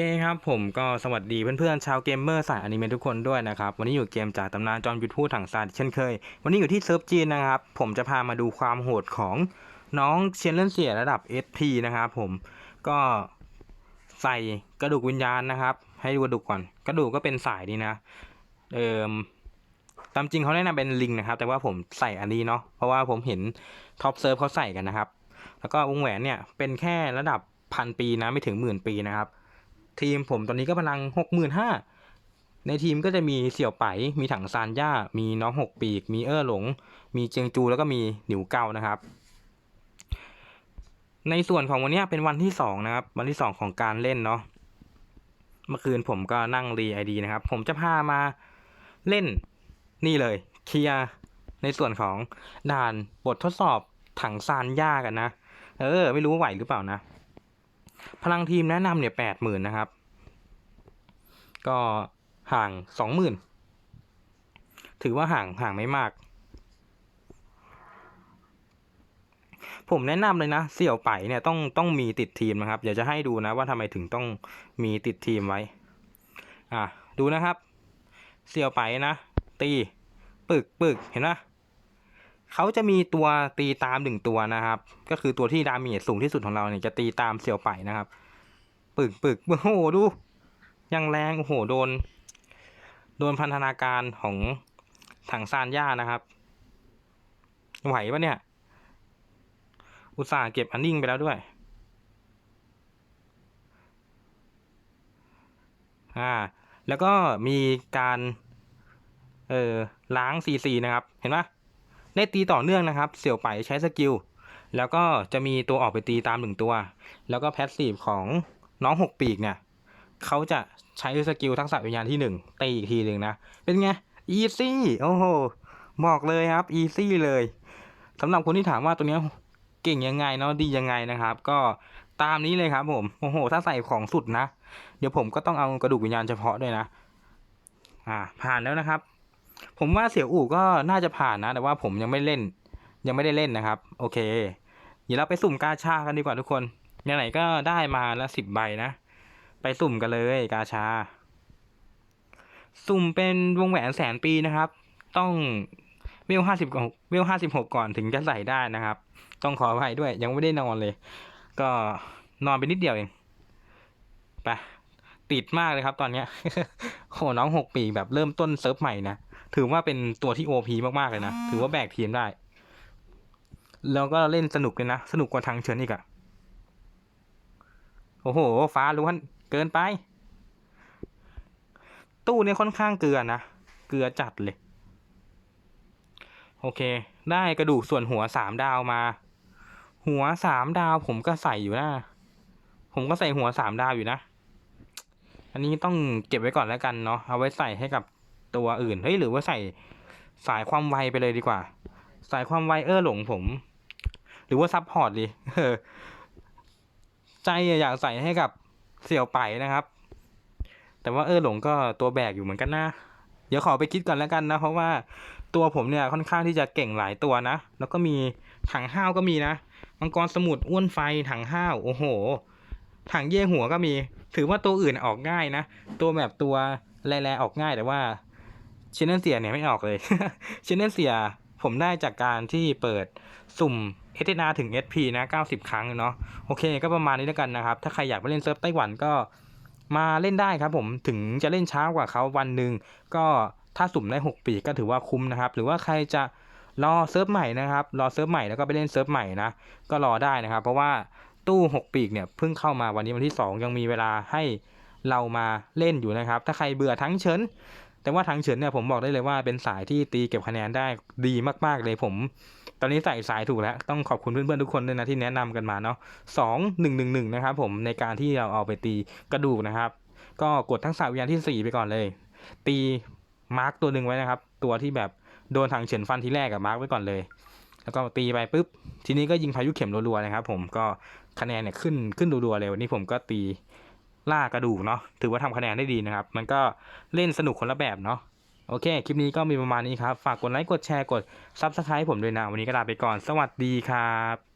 เอครับผมก็สวัสดีเพื่อนๆชาวเกมเมอร์สายอนิเมะทุกคนด้วยนะครับ วันนี้อยู่เกมจากตำนานจอมยุทธพูดถังซานเช่นเคย วันนี้อยู่ที่เซิร์ฟจีนนะครับ ผมจะพามาดูความโหดของน้องเชนเลนเสียระดับ SP นะครับผมก็ใส่กระดูกวิญญาณนะครับ ให้ดูกระดูกก่อน กระดูกก็เป็นสายนี่นะเอ่มตามจริงเขาแนะนำเป็นลิงนะครับ แต่ว่าผมใส่อันนี้เนาะเพราะว่าผมเห็นท็อปเซิร์ฟเขาใส่กันนะครับ แล้วก็วงแหวนเนี่ยเป็นแค่ระดับพันปีนะไม่ถึงหมื่นปีนะครับ ทีมผมตอนนี้ก็พลังหกหมื่นห้าในทีมก็จะมีเสี่ยวไป มีถังซานย่า มีน้องหกปีก มีเออหลง มีเจียงจูแล้วก็มีหนิวเกานะครับ ในส่วนของวันนี้เป็นวันที่สองนะครับ วันที่สองของการเล่นเนาะ เมื่อคืนผมก็นั่งรีไอดีนะครับ ผมจะพามาเล่นนี่เลย เคลียในส่วนของด่านบททดสอบถังซานย่ากันนะ เออ ไม่รู้ว่าไหวหรือเปล่านะ พลังทีมแนะนำเนี่ยแปดหมื่นนะครับ ก็ห่างสองหมื่นถือว่าห่างห่างไม่มาก ผมแนะนำเลยนะ เสี่ยวไปเนี่ยต้องต้องมีติดทีมนะครับ เดี๋ยวจะให้ดูนะว่าทำไมถึงต้องมีติดทีมไว้ อะดูนะครับ เสี่ยวไปนะ ตี ปึกปึกเห็นไหม เขาจะมีตัวตีตามหนึ่งตัวนะครับ ก็คือตัวที่ดาเมจสูงที่สุดของเราเนี่ยจะตีตามเสี่ยวไปนะครับ ปึกปึกโอ้โหดูยังแรงโอ้โหโดน โดนพันธนาการของถังซานย่านะครับ ไหวปะเนี่ย อุตส่าห์เก็บอันนิ่งไปแล้วด้วย อ่า แล้วก็มีการ เอ่อล้างซีซีนะครับ เห็นปะ ได้ตีต่อเนื่องนะครับเสี่ยวไปใช้สกิลแล้วก็จะมีตัวออกไปตีตามหนึ่งตัว แล้วก็แพสซีฟของน้องหกปีกเนี่ยเขาจะใช้สกิลทักษะวิญญาณที่หนึ่งตีอีกทีหนึ่งนะ เป็นไงอีซี่โอ้โหบอกเลยครับอีซี่เลยสำหรับคนที่ถามว่าตัวนี้เก่งยังไงเนาะดียังไงนะครับ ก็ตามนี้เลยครับผมโอ้โห ถ้าใส่ของสุดนะ เดี๋ยวผมก็ต้องเอากระดูกวิญญาณเฉพาะด้วยนะ อ่า ผ่านแล้วนะครับ ผมว่าเสี่ยวอู่ก็น่าจะผ่านนะ แต่ว่าผมยังไม่เล่น ยังไม่ได้เล่นนะครับ โอเค เดี๋ยวเราไปสุ่มกาชากันดีกว่าทุกคนไหนๆก็ได้มาล้วสิบใบนะ ไปสุ่มกันเลยกาชา สุ่มเป็นวงแหวนแสนปีนะครับ ต้องเวลห้าสิบเวลห้าสิบหกก่อนถึงจะใส่ได้นะครับ ต้องขออภัยด้วย ยังไม่ได้นอนเลย ก็นอนไปนิดเดียวเองไปติดมากเลยครับตอนเนี้ยโหน้องหกปีแบบเริ่มต้นเซิร์ฟใหม่นะ ถือว่าเป็นตัวที่โอพีมากๆเลยนะ ถือว่าแบกทีมได้ แล้วก็เล่นสนุกเลยนะ สนุกกว่าทางเฉินอีกอะโอ้โห ฟ้าล้วนเกินไป ตู้เนี่ยค่อนข้างเกลือนะ เกลือจัดเลย โอเค ได้กระดูกส่วนหัวสามดาวมา หัวสามดาวผมก็ใส่อยู่นะ ผมก็ใส่หัวสามดาวอยู่นะ อันนี้ต้องเก็บไว้ก่อนแล้วกันเนาะ เอาไว้ใส่ให้กับ ตัวอื่นเฮ้ยหรือว่าใส่สายความไวไปเลยดีกว่า สายความไวเออหลงผม หรือว่าซับพอร์ตดีใจอยากใส่ให้กับเสี่ยวไปนะครับ แต่ว่าเออหลงก็ตัวแบกอยู่เหมือนกันนะเดี๋ยวขอไปคิดก่อนแล้วกันนะ เพราะว่าตัวผมเนี่ยค่อนข้างที่จะเก่งหลายตัวนะ แล้วก็มีถังห้าวก็มีนะมังกรสมุทรอ้วนไฟถังห้าวโอ้โห ถังเย่หัวก็มี ถือว่าตัวอื่นออกง่ายนะ ตัวแบบตัวแร่ๆออกง่ายแต่ว่า ชินเนนเซียเนี่ยไม่ออกเลย ชินเนนเซียผมได้จากการที่เปิดสุ่มเอ n นาถึง SP นะ 90 ครั้งเนาะโอเคก็ประมาณนี้แล้วกันนะครับ ถ้าใครอยากไปเล่นเซิร์ฟไต้หวันก็มาเล่นได้ครับผมถึงจะเล่นช้ากว่าเขาวันหนึ่งก็ถ้าสุ่มได้ 6 ปีก็ถือว่าคุ้มนะครับ หรือว่าใครจะรอเซิร์ฟใหม่นะครับ รอเซิร์ฟใหม่แล้วก็ไปเล่นเซิร์ฟใหม่นะก็รอได้นะครับ เพราะว่าตู้ 6 ปีกเนี่ยเพิ่งเข้ามาวันนี้วันที่ 2 ยังมีเวลาให้เรามาเล่นอยู่นะครับ ถ้าใครเบื่อทั้งเฉิน แต่ว่าทางเฉินเนี่ยผมบอกได้เลยว่าเป็นสายที่ตีเก็บคะแนนได้ดีมากๆเลยผม ตอนนี้ใส่สายถูกแล้ว ต้องขอบคุณเพื่อนๆทุกคนด้วยนะที่แนะนำกันมาเนาะสองหนึ่งหนึ่งหนึ่งนะครับผมในการที่เราเอาไปตีกระดูกนะครับ ก็กดทั้งสามวิญญาณที่สี่ไปก่อนเลย ตีมาร์กตัวหนึ่งไว้นะครับ ตัวที่แบบโดนทางเฉินฟันทีแรกกับมาร์กไว้ก่อนเลย แล้วก็ตีไปปุ๊บ ทีนี้ก็ยิงพายุเข็มรัวๆนะครับผมก็คะแนนเนี่ยขึ้นขึ้นรัวๆเลยวันนี้ผมก็ตี ล่ากระดูกเนาะถือว่าทำคะแนนได้ดีนะครับ มันก็เล่นสนุกคนละแบบเนาะโอเค คลิปนี้ก็มีประมาณนี้ครับ ฝากกดไลค์ กดแชร์ กด Subscribe ผมด้วยนะ วันนี้ก็ลาไปก่อน สวัสดีครับ